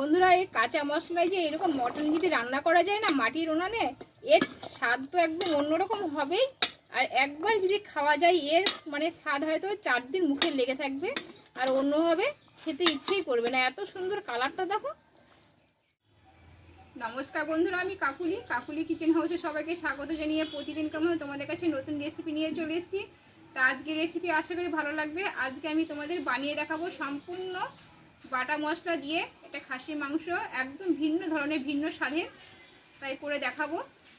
বন্ধুরা, এই কাঁচা মশলায় যে এরকম মটন যদি রান্না করা যায় না মাটির উনানে, এর স্বাদ তো একদম অন্যরকম হবেই। আর একবার যদি খাওয়া যায়, এর মানে স্বাদ হয়তো চার দিন মুখে লেগে থাকবে আর অন্যভাবে খেতে ইচ্ছেই করবে না। এত সুন্দর কালারটা দেখো। নমস্কার বন্ধুরা, আমি কাকুলি। কাকুলি কিচেন হাউসে সবাইকে স্বাগত জানিয়ে প্রতিদিন কেমন তোমাদের কাছে নতুন রেসিপি নিয়ে চলে এসেছি। তা আজকে রেসিপি আশা করি ভালো লাগবে। আজকে আমি তোমাদের বানিয়ে দেখাবো সম্পূর্ণ বাটা মশলা দিয়ে এটা খাসির মাংস, একদম ভিন্ন ধরনের, ভিন্ন স্বাদের। তাই করে দেখাবো।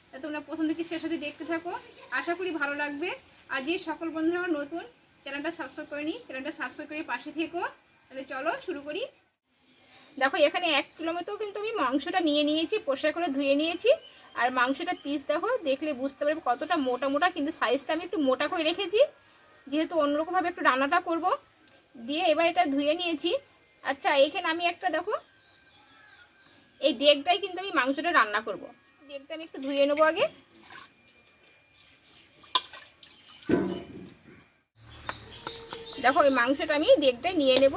তা তোমরা প্রথম থেকে শেষ হতে দেখতে থাকো। আশা করি ভালো লাগবে। আর যে সকল বন্ধুরা নতুন, চ্যানেলটা সাবস্ক্রাইব করে নিই চ্যানেলটা সাবস্ক্রাইব করে পাশে থেকো। তাহলে চলো শুরু করি। দেখো, এখানে এক কিলো মতো কিন্তু আমি মাংসটা নিয়ে নিয়েছি পরিষ্কার করে ধুয়ে নিয়েছি। আর মাংসটা পিস দেখো, দেখলে বুঝতে পারবে কতটা মোটা মোটা, কিন্তু সাইজটা আমি একটু মোটা করে রেখেছি। যেহেতু অন্যরকমভাবে একটু রান্নাটা করব। দিয়ে এবার এটা ধুয়ে নিয়েছি। আচ্ছা এখানে আমি একটা দেখো। এই দেগটাই কিন্তু আমি মাংসটা রান্না করব। দেগটা আমি একটু ধুয়ে নেব আগে। দেখো ওই মাংসটা আমি দেগটাই নিয়ে নেব।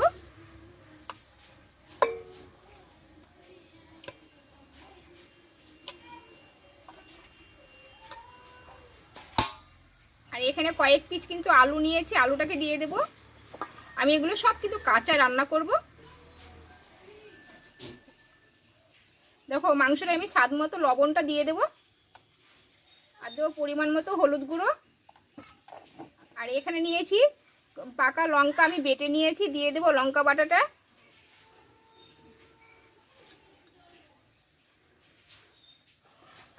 আর এখানে কয়েক পিস কিন্তু আলু নিয়েছি, আলুটাকে দিয়ে দেব। আমি এগুলো সব কিন্তু কাঁচা রান্না করব। দেখো মাংসটা আমি স্বাদ মতো লবণটা দিয়ে দেব। আর দেবো পরিমাণ মতো হলুদ গুঁড়ো। আর এখানে নিয়েছি পাকা লঙ্কা আমি বেটে নিয়েছি, দিয়ে দেবো লঙ্কা বাটাটা।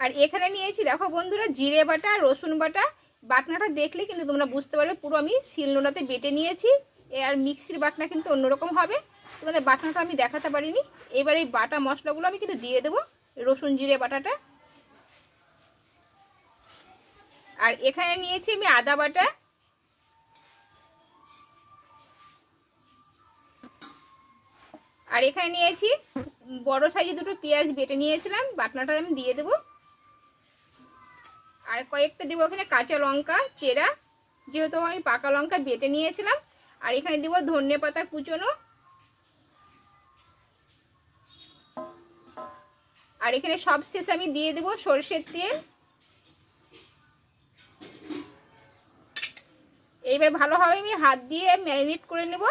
আর এখানে নিয়েছি, দেখো বন্ধুরা, জিরে বাটা, রসুন বাটা। বাটনাটা দেখলে কিন্তু তোমরা বুঝতে পারবে, পুরো আমি শিলনোড়াতে বেটে নিয়েছি। আর মিক্সির বাটনা কিন্তু অন্যরকম হবে। তোমাদের বাটনাটা আমি দেখাতে পারিনি। এবার এই বাটা মশলাগুলো আমি কিন্তু দিয়ে দেবো, রসুন, জিরে, বাটাটা। আর এখানে নিয়েছি আমি আদা বাটা। আর এখানে নিয়েছি বড় সাইজে দুটো পেঁয়াজ বেটে নিয়েছিলাম, বাটনাটা আমি দিয়ে দেবো। আর কয়েকটা দেবো এখানে কাঁচা লঙ্কা, চেরা। যেহেতু আমি পাকা লঙ্কা বেটে নিয়েছিলাম, আর এখানে দেবো ধনে পাতা কুচোনো আর এখানে সব শেষ আমি দিয়ে দেবো সর্ষের তেল। এইবার ভালোভাবে আমি হাত দিয়ে ম্যারিনেট করে নেব।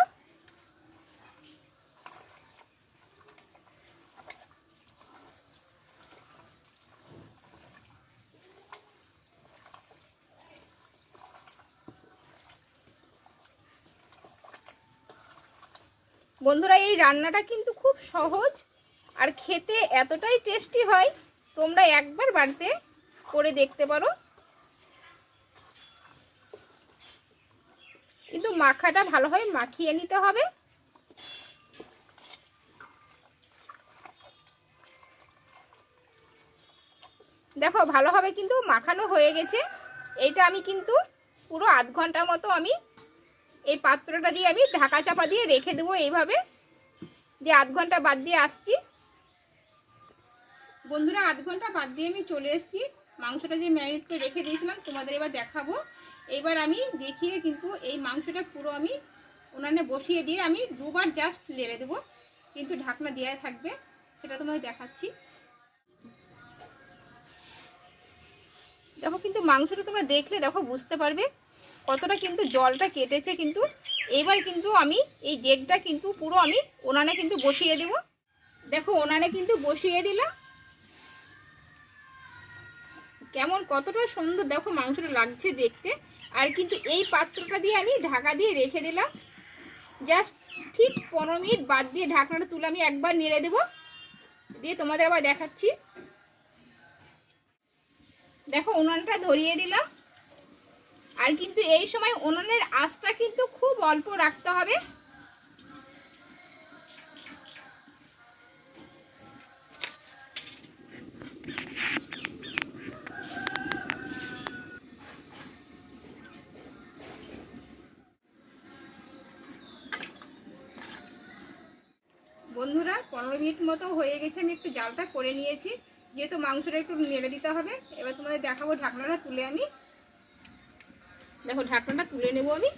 বন্ধুরা, এই রান্নাটা কিন্তু খুব সহজ। আর খেতে এতটাই টেস্টি হয়, তোমরা একবার বাড়িতে করে দেখতে পারো। কিন্তু মাখাটা ভালোভাবে মাখিয়ে নিতে হবে। দেখো, ভালোভাবে কিন্তু মাখানো হয়ে গেছে। এইটা আমি কিন্তু পুরো আধ ঘণ্টা মতো আমি এই পাত্রটা দিয়ে আমি ঢাকা চাপা দিয়ে রেখে দেবো এইভাবে। দিয়ে আধ ঘণ্টা বাদ দিয়ে আসছি। বন্ধুরা, আধ ঘণ্টা বাদ দিয়ে আমি চলে এসেছি। মাংসটা যে ম্যারিনেট করে রেখে দিয়েছিলাম, তোমাদের এবার দেখাবো। এবার আমি দেখিয়ে কিন্তু এই মাংসটা পুরো আমি উনানে বসিয়ে দিয়ে আমি দুবার জাস্ট লেড়ে দেবো। কিন্তু ঢাকনা দেওয়া থাকবে, সেটা তোমাদের দেখাচ্ছি। দেখো কিন্তু মাংসটা তোমরা দেখলে, দেখো, বুঝতে পারবে কতটা কিন্তু জলটা কেটেছে কিন্তু। এবার কিন্তু আমি এই ডেকটা কিন্তু পুরো আমি ওনানে কিন্তু বসিয়ে দেব। দেখো ওনানে কিন্তু বসিয়ে দিলাম। কেমন, কতটা সুন্দর, দেখো মাংসটা লাগছে দেখতে। আর কিন্তু এই পাত্রটা দিয়ে আমি ঢাকা দিয়ে রেখে দিলাম। জাস্ট ঠিক পনেরো মিনিট বাদ দিয়ে ঢাকনাটা তুলে আমি একবার নেড়ে দেবো। দিয়ে তোমাদের আবার দেখাচ্ছি। দেখো, উনানটা ধরিয়ে দিলাম। আর কিন্তু এই সময় উনানের আঁচটা কিন্তু খুব অল্প রাখতে হবে। পনেরো মিনিট মতো হয়ে গেছে, আমি একটু জালটা করে নিয়েছি। যেহেতু মাংসটা একটু নেড়ে দিতে হবে, এবার তোমাদের দেখাবো ঢাকনাটা তুলে আমি। দেখো, ঢাকনাটা তুলে নেব আমি।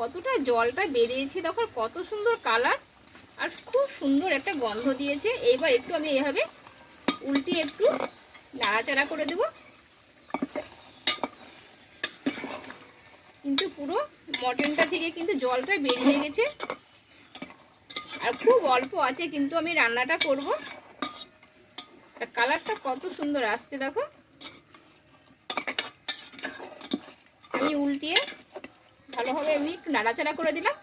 কতটা জলটা বেরিয়েছে, দেখো কত সুন্দর কালার, আর খুব সুন্দর একটা গন্ধ দিয়েছে। এইবার একটু আমি এভাবে উল্টিয়ে একটু নাড়াচাড়া করে দেব। কিন্তু পুরো মটনটা থেকে কিন্তু জলটা বেরিয়ে গেছে। আর খুব অল্প আছে, কিন্তু আমি রান্নাটা করব। আর কালারটা কত সুন্দর আসছে দেখো। আমি উল্টিয়ে ভালোভাবে আমি একটু নাড়াচাড়া করে দিলাম।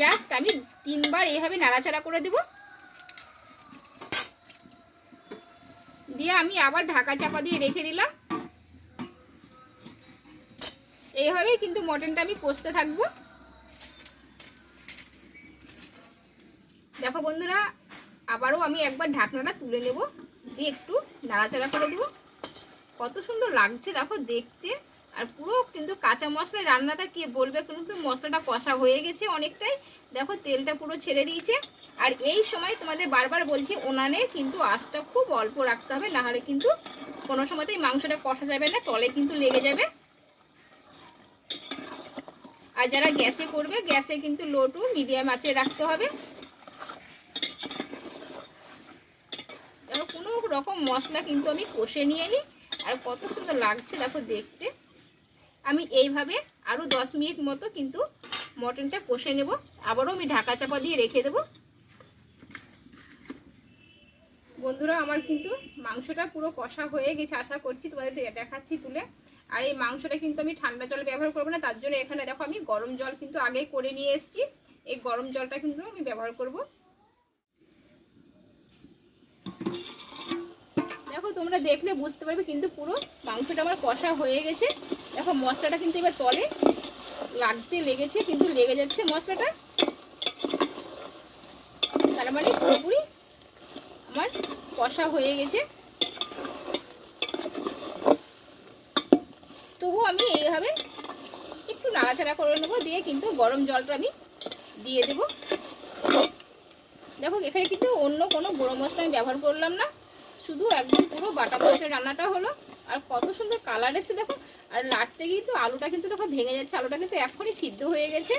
জাস্ট আমি তিনবার এইভাবে নাড়াচাড়া করে দেব। দিয়ে আমি আবার ঢাকা চাপা দিয়ে রেখে দিলাম। এইভাবেই কিন্তু মটনটা আমি কষতে থাকব। দেখো বন্ধুরা, আবারও আমি একবার ঢাকনাটা তুলে নেব, দিয়ে একটু নাড়াচাড়া করে দেব। কত সুন্দর লাগছে, দেখো দেখতে। আর পুরো কিন্তু কাঁচা মশলায় রান্নাটা কে বলবে কিন্তু মশলাটা কষা হয়ে গেছে অনেকটাই। দেখো তেলটা পুরো ছেড়ে দিয়েছে। আর এই সময় তোমাদের বারবার বলছি ওনানে কিন্তু আঁচটা খুব অল্প রাখতে হবে, নাহলে কিন্তু কোনো সময়তেই মাংসটা কষা যাবে না, তলে কিন্তু লেগে যাবে। আর যারা গ্যাসে করবে, গ্যাসে কিন্তু লো টু মিডিয়াম আঁচে রাখতে হবে দেখো কোনো রকম মশলা কিন্তু আমি কষে নিয়ে নিই। আর কত সুন্দর লাগছে দেখো দেখতে। আমি এইভাবে আরও দশ মিনিট মতো কিন্তু মটনটা কষে নেব। আবারও আমি ঢাকা চাপা দিয়ে রেখে দেব। বন্ধুরা, আমার কিন্তু মাংসটা পুরো কষা হয়ে গেছে, আশা করছি তোমাদের দেখাচ্ছি তুলে। আর এই মাংসটা কিন্তু আমি ঠান্ডা জল ব্যবহার করব না, তার জন্য এখানে দেখো আমি গরম জল কিন্তু আগেই করে নিয়ে এসেছি। এই গরম জলটা কিন্তু আমি ব্যবহার করব। তোমরা দেখলে বুঝতে পারবে, কিন্তু পুরো মাংসটা আমার কষা হয়ে গেছে। দেখো, মশলাটা কিন্তু এবার তলে লাগতে লেগেছে, কিন্তু লেগে যাচ্ছে মশলাটা। তার মানে পুরোপুরি আমার কষা হয়ে গেছে। তবু আমি এইভাবে একটু নাড়াচাড়া করে নেব, দিয়ে কিন্তু গরম জলটা আমি দিয়ে দেব। দেখো, এখানে কিন্তু অন্য কোনো গরম মশলা আমি ব্যবহার করলাম না, শুধু একদম বাটা মশলার রান্নাটা হলো, আর কত সুন্দর কালার এসছে দেখো। আর লাটতে গিয়ে তো আলুটা কিন্তু দেখো ভেঙে যাচ্ছে, আলুটা কিন্তু এখনই সিদ্ধ হয়ে গেছে।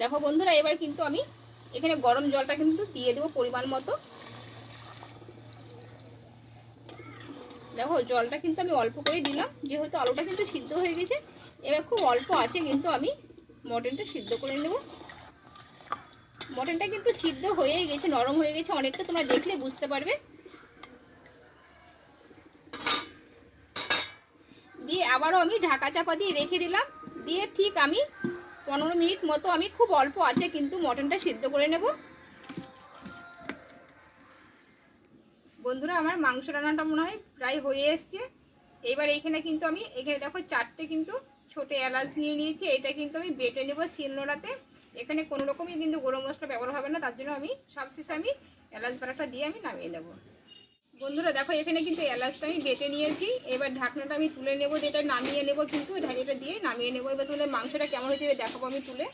দেখো বন্ধুরা, এবার কিন্তু আমি এখানে গরম জলটা কিন্তু দিয়ে দেবো পরিমাণ মতো। দেখো, জলটা কিন্তু আমি অল্প করে দিলাম, যেহেতু আলুটা কিন্তু সিদ্ধ হয়ে গেছে, এবার খুব অল্প আছে কিন্তু আমি মটনটা সিদ্ধ করে নেব। মটনটা কিন্তু সিদ্ধ হয়েই গেছে, নরম হয়ে গেছে, অনেকটা তোমরা দেখলে বুঝতে পারবে। দিয়ে আবারও আমি ঢাকা চাপা দিয়ে রেখে দিলাম। দিয়ে ঠিক আমি পনেরো মিনিট মতো আমি খুব অল্প আছে কিন্তু মটনটা সিদ্ধ করে নেব। বন্ধুরা, আমার মাংস রান্নাটা মনে হয় প্রায় হয়ে এসছে। এবার এইখানে কিন্তু আমি, এখানে দেখো চারটে কিন্তু ছোটো এলাচ নিয়ে নিয়েছি, এটা কিন্তু আমি বেটে নেব শিলনোড়াতে। এখানে কোনো রকমই কিন্তু গরম মশলা ব্যবহার হবে না, তার জন্য আমি সবশেষে আমি এলাচ বাটাটা দিয়ে আমি নামিয়ে নেব। বন্ধুরা, দেখো, এখানে কিন্তু এলাচটা আমি বেটে নিয়েছি। এবার ঢাকনাটা আমি তুলে নেব, যেটা নামিয়ে নেব কিন্তু ঢাকিটা দিয়ে নামিয়ে নেব। এবার তোমাদের মাংসটা কেমন হয়েছে দেখাবো আমি তুলে।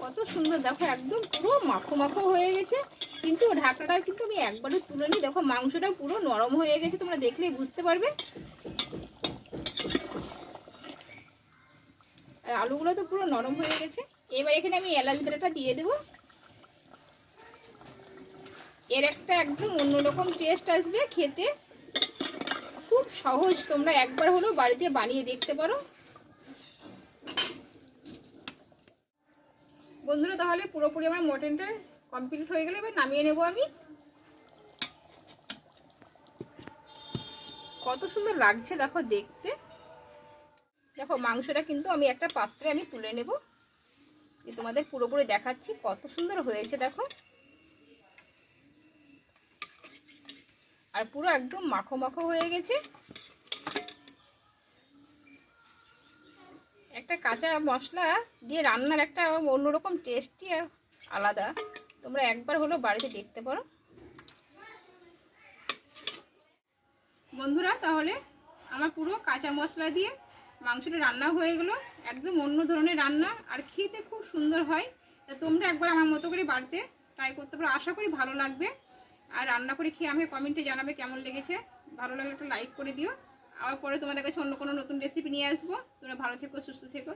কত সুন্দর, দেখো, একদম পুরো মাখো মাখো হয়ে গেছে। কিন্তু ঢাকনাটা কিন্তু আমি একবারও তুলে নিই। দেখো, মাংসটা পুরো নরম হয়ে গেছে, তোমরা দেখলেই বুঝতে পারবে। আর আলুগুলো তো পুরো নরম হয়ে গেছে। এবার এখানে আমি এলাচ বেড়াটা দিয়ে দেবো। এর একটা একদম অন্যরকম টেস্ট আসবে খেতে। খুব সহজ, তোমরা একবার হলেও বাড়িতে বানিয়ে দেখতে পারো। বন্ধুরা, তাহলে পুরোপুরি আমার মটনটা কমপ্লিট হয়ে গেলে এবার নামিয়ে নেব আমি। কত সুন্দর লাগছে, দেখো দেখতে। দেখো, মাংসটা কিন্তু আমি একটা পাত্রে আমি তুলে নেব। যে তোমাদের পুরোপুরি দেখাচ্ছি, কত সুন্দর হয়েছে, দেখো। আর পুরো একদম মাখো মাখো হয়ে গেছে। একটা কাঁচা মশলা দিয়ে রান্নার একটা অন্যরকম টেস্টই আলাদা। তোমরা একবার হলো বাড়িতে দেখতে পারো। বন্ধুরা, তাহলে আমার পুরো কাঁচা মশলা দিয়ে মাংসটা রান্না হয়ে গেলো। একদম অন্য ধরনের রান্না, আর খেতে খুব সুন্দর হয়। তা তোমরা একবার আমার মতো করে বাড়িতে ট্রাই করতে পারো। আশা করি ভালো লাগবে। আর রান্না করে খেয়ে আমাকে কমেন্টে জানাবে কেমন লেগেছে। ভালো লাগলে একটা লাইক করে দিও। আবার পরে তোমাদের কাছে অন্য কোনো নতুন রেসিপি নিয়ে আসব। তোমরা ভালো থেকো, সুস্থ থেকো।